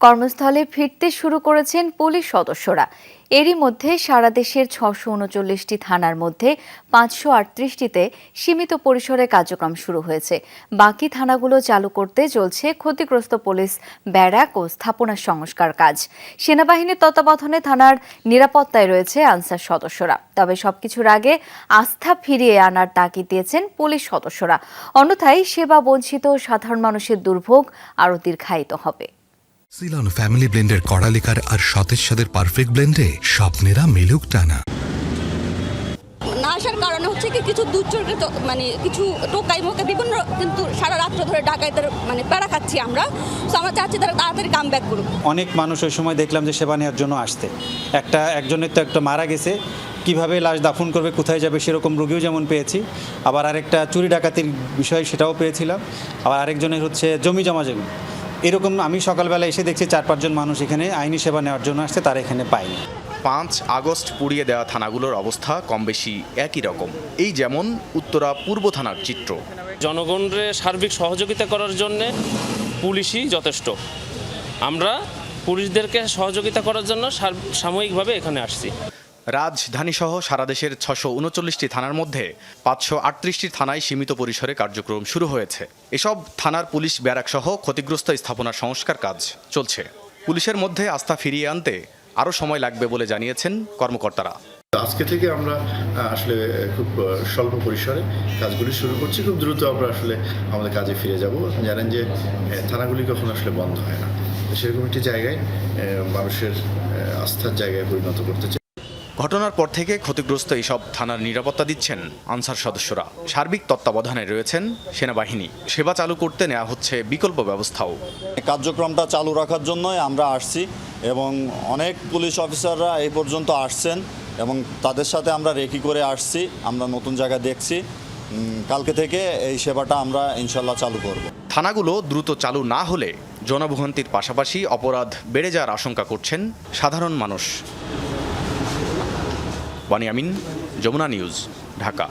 কর্মস্থলে ফিরতে শুরু করেছেন পুলিশ সদস্যরা। এরই মধ্যে সারা দেশের ছশো উনচল্লিশটি থানার মধ্যে পাঁচশো আটত্রিশটিতে সীমিত পরিসরে কার্যক্রম শুরু হয়েছে। বাকি থানাগুলো চালু করতে চলছে ক্ষতিগ্রস্ত পুলিশ ব্যারাক ও স্থাপনা সংস্কার কাজ। সেনাবাহিনীর তত্ত্বাবধানে থানার নিরাপত্তায় রয়েছে আনসার সদস্যরা। তবে সবকিছুর আগে আস্থা ফিরিয়ে আনার তাগিদ দিয়েছেন পুলিশ সদস্যরা। অন্যথায় সেবা বঞ্চিত সাধারণ মানুষের দুর্ভোগ আরও দীর্ঘায়িত হবে। সিলন ফ্যামিলি ব্লেন্ডের কড়ালিকার আর সতেজ সাদের পারফেক্ট ব্লেন্ডে স্বপ্নেরা মিলুক টানা। না আসার কারণে হচ্ছে কি কিছু দুর্চরিত মানে কিছু টোকাই মোকে বিভিন্ন কিন্তু সারা রাত্র ধরে ডাকাইতের মানে প্যারা খাচ্ছি আমরা। তো আমরা চাচ্ছি তারা তাড়াতাড়ি কাম ব্যাক করুক। অনেক মানুষ ওই সময় দেখলাম যে সেবা নেওয়ার জন্য আসতে একটা একজনের তো একটা মারা গেছে। কীভাবে লাশ দাফন করবে কোথায় যাবে সেরকম রোগীও যেমন পেয়েছি। আবার আরেকটা চুরি ডাকাতির বিষয় সেটাও পেয়েছিলাম। আবার আরেকজনের হচ্ছে জমি জমা জমি এরকম আমি সকালবেলা এসে দেখছি চার পাঁচজন মানুষ এখানে আইনি সেবা নেওয়ার জন্য আসছে তারা এখানে পায়নি। পাঁচ আগস্ট পুড়িয়ে দেওয়া থানাগুলোর অবস্থা কম বেশি একই রকম। এই যেমন উত্তরা পূর্ব থানার চিত্র। জনগণের সার্বিক সহযোগিতা করার জন্যে পুলিশই যথেষ্ট। আমরা পুলিশদেরকে সহযোগিতা করার জন্য সার- সাময়িকভাবে এখানে আসছি। রাজধানী সহ সারা দেশের ছশো উনচল্লিশটি থানার মধ্যে পাঁচশো আটত্রিশটি থানায় সীমিত পরিসরে কার্যক্রম শুরু হয়েছে। এসব থানার পুলিশ ব্যারাক সহ ক্ষতিগ্রস্ত স্থাপনার সংস্কার কাজ চলছে। পুলিশের মধ্যে আস্থা ফিরিয়ে আনতে আরও সময় লাগবে বলে জানিয়েছেন কর্মকর্তারা। আজকে থেকে আমরা আসলে খুব স্বল্প পরিসরে কাজগুলি শুরু করছি। খুব দ্রুত আমরা আসলে আমাদের কাজে ফিরে যাব। জানেন যে থানাগুলি কখনো আসলে বন্ধ হয় না। সেরকম একটি জায়গায় মানুষের আস্থার জায়গায় পরিণত করতে চাই। ঘটনার পর থেকে ক্ষতিগ্রস্ত এইসব থানার নিরাপত্তা দিচ্ছেন আনসার সদস্যরা। সার্বিক তত্ত্বাবধানে রয়েছেন সেনাবাহিনী। সেবা চালু করতে নেওয়া হচ্ছে বিকল্প ব্যবস্থাও। কার্যক্রমটা চালু রাখার জন্যই আমরা আসছি এবং অনেক পুলিশ অফিসাররা এই পর্যন্ত আসছেন এবং তাদের সাথে আমরা রেকি করে আসছি আমরা নতুন জায়গা দেখছি। কালকে থেকে এই সেবাটা আমরা ইনশাল্লাহ চালু করব। থানাগুলো দ্রুত চালু না হলে জনভোগান্তির পাশাপাশি অপরাধ বেড়ে যাওয়ার আশঙ্কা করছেন সাধারণ মানুষ। ওয়ানি আমিন যমুনা নিউজ ঢাকা